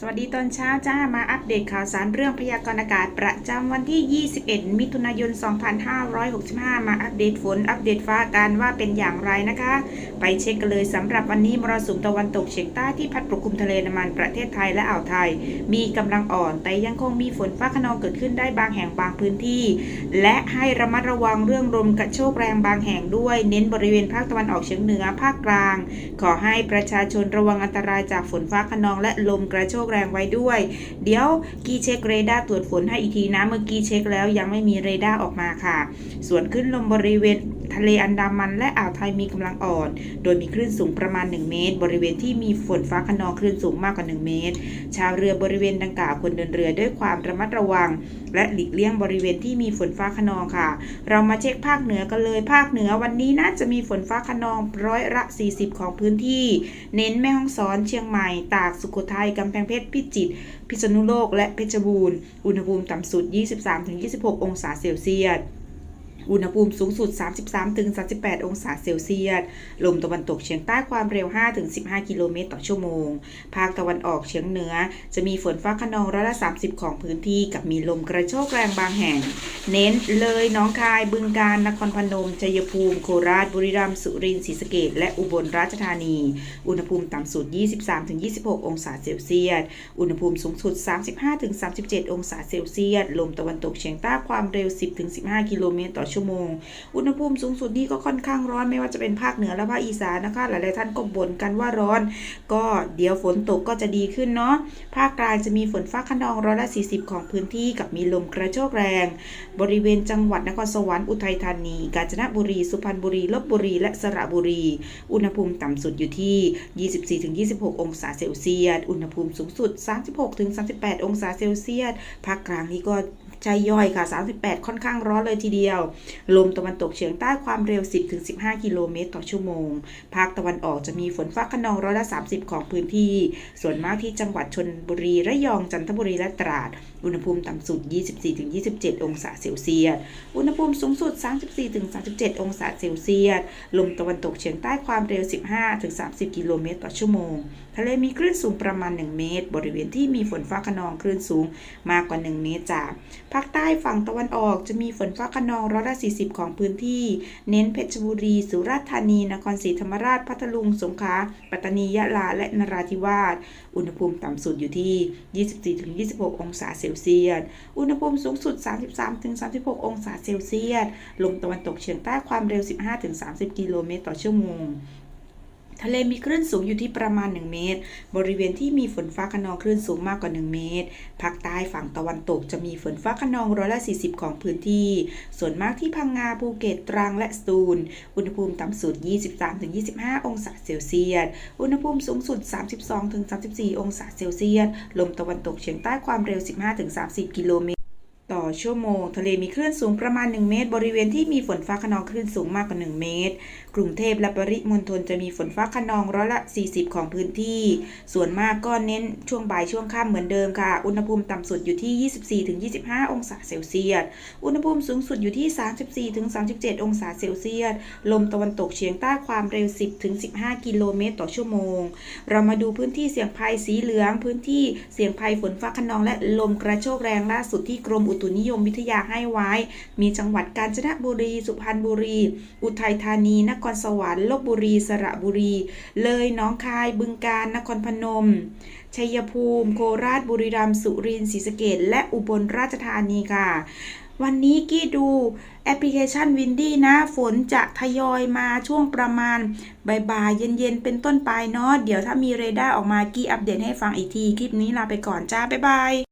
สวัสดีตอนเช้าจ้ามาอัปเดตข่าวสารเรื่องพยากรณ์อากาศประจำวันที่ 21 มิถุนายน 2565 มาอัปเดตฝนอัปเดตฟ้ากันว่าเป็นอย่างไรนะคะ ไปเช็คกันเลยสำหรับวันนี้มรสุมตะวันตกเฉียงใต้ที่พัดปกคลุมทะเลน้ำมันประเทศไทยและอ่าวไทย มีกำลังอ่อนแต่ยังคงมีฝนฟ้าขนองเกิดขึ้นได้บางแห่งบางพื้นที่ และให้ระมัดระวังเรื่องลมกระโชกแรงบางแห่งด้วย เน้นบริเวณภาคตะวันออกเฉียงเหนือภาคกลาง ขอให้ประชาชนระวังอันตรายจากฝนฟ้าขนองและลมกระโชกแรงไว้ด้วย เดี๋ยวกีเช็คเรดาร์ตรวจฝนให้อีกทีนะ เมื่อกี้เช็คแล้วยังไม่มีเรดาร์ออกมาค่ะ ส่วนขึ้นลมบริเวณ ทะเลอันดามันและอ่าวไทยมีกำลังอ่อน โดยมีคลื่นสูงประมาณ 1 เมตร บริเวณที่มีฝนฟ้าขนองคลื่นสูงมากกว่า 1 เมตร ชาวเรือบริเวณดังกล่าวควรเดินเรือด้วยความระมัดระวัง และหลีกเลี่ยงบริเวณที่มีฝนฟ้าขนองค่ะ เรามาเช็คภาคเหนือกันเลย ภาคเหนือวันนี้น่าจะมีฝนฟ้าขนองร้อยละ 40 ของพื้นที่ เน้นแม่ฮ่องสอนเชียงใหม่ ตากสุโขทัยกำแพงเพชรพิจิตรพิษณุโลกและเพชรบูรณ์อุณหภูมิต่ำสุด 23-26 องศาเซลเซียส อุณหภูมิสูงสุด 33-38 องศาเซลเซียส ลมตะวันตกเฉียงใต้ความเร็ว 5-15 กิโลเมตรต่อชั่วโมง ภาคตะวันออกเฉียงเหนือ จะมีฝนฟ้าขนองร้อยละ 30 ของพื้นที่กับมีลมกระโชกแรงบางแห่ง เน้นเลยน้องคาย บึงกาฬ นครพนม ชัยภูมิ โคราช บุรีรัมย์ สุรินทร์ ศรีสะเกษและอุบลราชธานี อุณหภูมิต่ำสุด 23-26 องศาเซลเซียส อุณหภูมิสูงสุด 35-37 องศาเซลเซียส ลมตะวันตกเฉียงใต้ความเร็ว 10-15 กิโลเมตรต่อชั่วโมง อุณหภูมิสูงสุดนี่ก็ค่อนข้างร้อนไม่ว่าจะเป็นภาคเหนือและภาคอีสานนะคะ หลายๆท่านก็บ่นกันว่าร้อน ก็เดี๋ยวฝนตกก็จะดีขึ้นเนาะ ภาคกลางจะมีฝนฟ้าขนองร้อยละ40 ของพื้นที่กับมีลมกระโชกแรง บริเวณจังหวัดนครสวรรค์อุทัยธานี กาญจนบุรี สุพรรณบุรี ลบบุรี และสระบุรี อุณหภูมิต่ำสุดอยู่ที่ 24-26 องศาเซลเซียส อุณหภูมิสูงสุด 36-38 องศาเซลเซียส ภาคกลางนี่ก็ ใจย่อยค่ะ 38 ค่อนข้างร้อนเลยทีเดียว ลมตะวันตกเฉียงใต้ความเร็ว 10-15 กิโลเมตรต่อชั่วโมง ภาคตะวันออกจะมีฝนฟ้าขนองร้อยละ 30 ของพื้นที่ ส่วนมากที่จังหวัดชนบุรี ระยอง จันทบุรี และตราด อุณหภูมิต่ำสุด 24-27 องศาเซลเซียส อุณหภูมิสูงสุด 34-37 องศาเซลเซียส ลมตะวันตกเฉียงใต้ความเร็ว 15-30 กิโลเมตรต่อชั่วโมง ทะเลมีคลื่นสูงประมาณ 1 เมตร บริเวณที่มีฝนฟ้าขนองคลื่นสูงมากกว่า 1 เมตรจ้าภาคใต้ฝั่งตะวันออกจะมีฝนฟ้าขนองร้อยละ40 ของพื้นที่ เน้นเพชรบุรี สุราษฎร์ธานี นครศรีธรรมราช พัทลุง สงขลา ปัตตานี ยะลา และนราธิวาส อุณหภูมิต่ำสุดอยู่ที่ 24-26 องศาเซลเซียส อุณหภูมิสูงสุด 33-36 องศาเซลเซียส ลมตะวันตกเฉียงใต้ความเร็ว 15-30 กิโลเมตรต่อชั่วโมง ทะเลมีคลื่นสูงอยู่ที่ประมาณ 1 เมตร บริเวณที่มีฝนฟ้าขนองคลื่นสูงมากกว่า 1 เมตร ภาคใต้ฝั่งตะวันตกจะมีฝนฟ้าขนองร้อยละ 40 ของพื้นที่ ส่วนมากที่พังงาภูเก็ตตรังและสตูล อุณหภูมิต่ำสุด 23-25 องศาเซลเซียส อุณหภูมิสูงสุด 32-34 องศาเซลเซียส ลมตะวันตกเฉียงใต้ความเร็ว 15-30 กิโลเมตร ต่อชั่วโมง ทะเลมีคลื่นสูงประมาณ 1 เมตร บริเวณที่มีฝนฟ้าขนองคลื่นสูงมากกว่า 1 เมตร กรุงเทพและปริมณฑลจะมีฝนฟ้าขนองร้อยละ 40 ของพื้นที่ ส่วนมากก็เน้นช่วงบ่ายช่วงค่ำเหมือนเดิมค่ะ อุณหภูมิต่ำสุดอยู่ที่ 24-25 องศาเซลเซียส อุณหภูมิสูงสุดอยู่ที่ 34-37 องศาเซลเซียส ลมตะวันตกเฉียงใต้ความเร็ว 10-15 กิโลเมตร ต่อชั่วโมง เรามาดูพื้นที่เสี่ยงภัยสีเหลือง พื้นที่เสี่ยงภัยฝนฟ้าขนองและลมกระโชกแรงล่าสุดที่กรมอุตุนิยมวิทยาให้ไว้ มีจังหวัดกาญจนบุรี สุพรรณบุรี อุทัยธานี นครสวรรค์ลบบุรี สระบุรี เลยน้องคาย บึงกาฬนครพนม ชัยภูมิ โคราชบุรีรัมย์สุรินทร์ศรีสะเกษและอุบลราชธานีค่ะวันนี้กี้ดูแอปพลิเคชันวินดี้นะ ฝนจะทยอยมาช่วงประมาณบ่ายๆเย็นๆ เป็นต้นไปเนาะเดี๋ยวถ้ามีเรดาร์ออกมากี้อัปเดตให้ฟังอีกที คลิปนี้ลาไปก่อนจ้า บ๊ายบาย